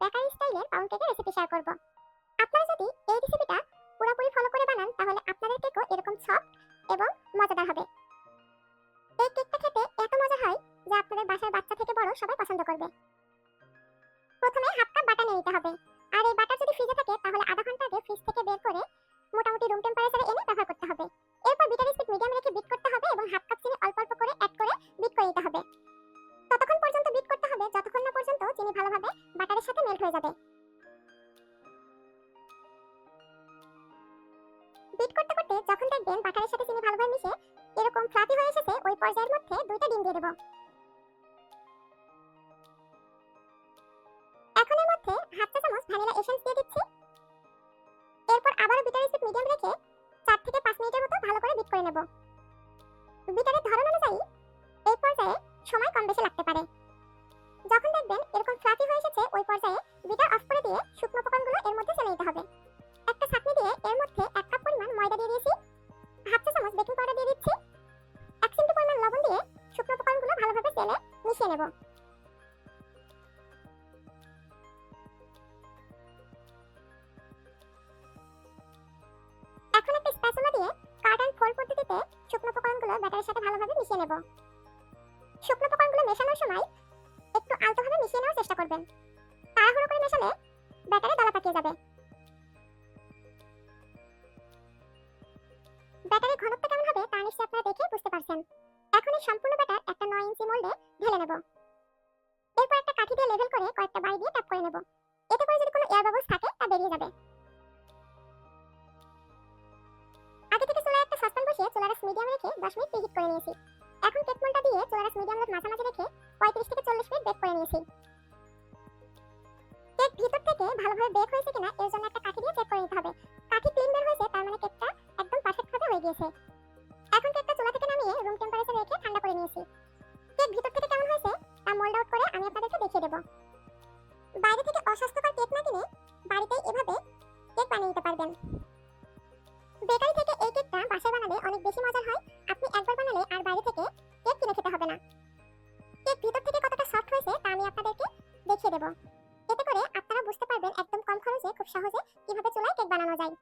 Bakery স্টাইলের pound কেকের recipe share করব। আপনারা যদি এই রেসিপিটা পুরোপুরি ফলো করে বানান, তাহলে আপনাদের কেকও এরকম সফট এবং মজাদার হবে। এই কেকটা খেতে এত মজা হয় যে আপনাদের বাসার বাচ্চা থেকে বড় সবাই পছন্দ করবে। প্রথমে হাফ কাপ বাটার নিয়ে নিতে হবে। আর এই বাটার যদি ফ্রিজে থাকে, তাহলে আধা ঘণ্টা আগে ফ্রিজ থেকে বের করে মোটামুটি রুম টেম্পারেচারে এনে ব্যবহার করতে হবে। এরপর বিটার স্পিড মিডিয়াম রেখে বিট করতে হবে এবং হাফ কাপ চিনি অল্প অল্প করে অ্যাড করে বিট করে নিতে হবে। ততক্ষণ পর্যন্ত বিট করতে হবে, যতক্ষণ চিনি ভালোভাবে বাটারের সাথে মেল্ট হয়ে যাবে। বিট করতে করতে যখন দেখবেন বাটারের সাথে চিনি ভালোভাবে মিশে এরকম ফ্লাফি হয়ে এসেছে, ওই পর্যায়ের মধ্যে দুইটা ডিম দিয়ে দেব। এখন এর মধ্যে হাফ চা চামচ ভ্যানিলা এসেন্স দিয়ে দিচ্ছি। এরপর আবারও বিটার স্পিড মিডিয়াম রেখে চার থেকে পাঁচ মিনিটের মতো ভালো করে বিট করে নেব। বিটারের ধরন অনুযায়ী এই পর্যায়ে সময় কম বেশি লাগতে পারে। মিশিয়ে নেব এখন একটা স্প্যাচুলা দিয়ে কাট ফোল্ড পদ্ধতিতে শুকনো উপকরণগুলো ব্যাটারের সাথে ভালোভাবে মিশিয়ে নেব। শুকনো উপকরণগুলো মেশানোর সময় একটু আলতোভাবে মিশিয়ে নেওয়ার চেষ্টা করবেন। তাড়াহুড়ো করে মেশালে ব্যাটারে দলা পাকিয়ে যাবে। ব্যাটারের ঘনত্ব কেমন হবে তা নিশ্চয়ই আপনারা দেখে বুঝতে পারছেন। এখন এই সম্পূর্ণ ব্যাটার একটা 9 ইঞ্চি মোল্ডে ঢেলে নেব। এরপর একটা কাঠি দিয়ে লেভেল করে কয়েকটা বাড়ি দিয়ে ট্যাপ করে নেব। এতে করে যদি কোনো এয়ার বাবলস থাকে, তা বেরিয়ে যাবে। আগে থেকে চুলায় একটা সসপ্যান বসিয়ে চুলারাস মিডিয়াম রেখে 10 মিনিট প্রিহিট করে নিয়েছি। এখন কেক মোল্ডটা দিয়ে চুলারাস মিডিয়াম লোড মাঝামাঝি রেখে 35 থেকে 40 মিনিট বেক করে নিয়েছি। কেক ভিতর থেকে ভালোভাবে বেক হয়েছে কিনা এর জন্য একটা কাঠি দিয়ে চেক করে নিতে হবে। কাঠি ক্লিন বের হয়েছে, তার মানে কেকটা একদম পারফেক্ট ভাবে হয়ে গিয়েছে। অস্বাস্থ্যকর কেক না কিনে বাড়িতেই এভাবে কেক বানিয়ে নিতে পারবেন। বেকারি থেকে এই কেকটা বাসায় বানালে অনেক বেশি মজার হয়। আপনি একবার বানালে আর বাইরে থেকে কেক কিনে খেতে হবে না। কেক ভিতর থেকে কতটা সফট হয়েছে তা আমি আপনাদেরকে দেখিয়ে দেব। এতে করে আপনারা বুঝতে পারবেন একদম কম খরচে, খুব সহজে কীভাবে চুলায় কেক বানানো যায়।